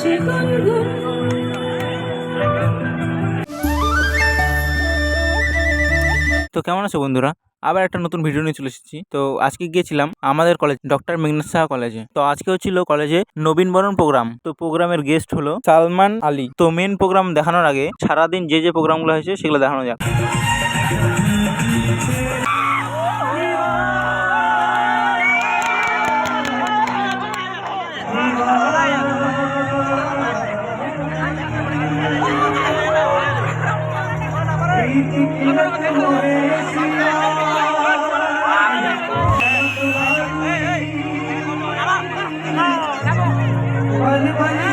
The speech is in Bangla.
তো কেমন আছো বন্ধুরা? আবার একটা নতুন ভিডিও নিয়ে চলে এসেছি। তো আজকে গিয়েছিলাম আমাদের কলেজ ডক্টর মেঘনাথ সাহা কলেজে তো আজকেও ছিল কলেজে নবীনবরণ প্রোগ্রাম তো প্রোগ্রামের গেস্ট হলো সালমান আলী। তো মেন প্রোগ্রাম দেখানোর আগে সারাদিন যে যে প্রোগ্রামগুলো হয়েছে সেগুলো দেখানো যাক। Oh, Bye.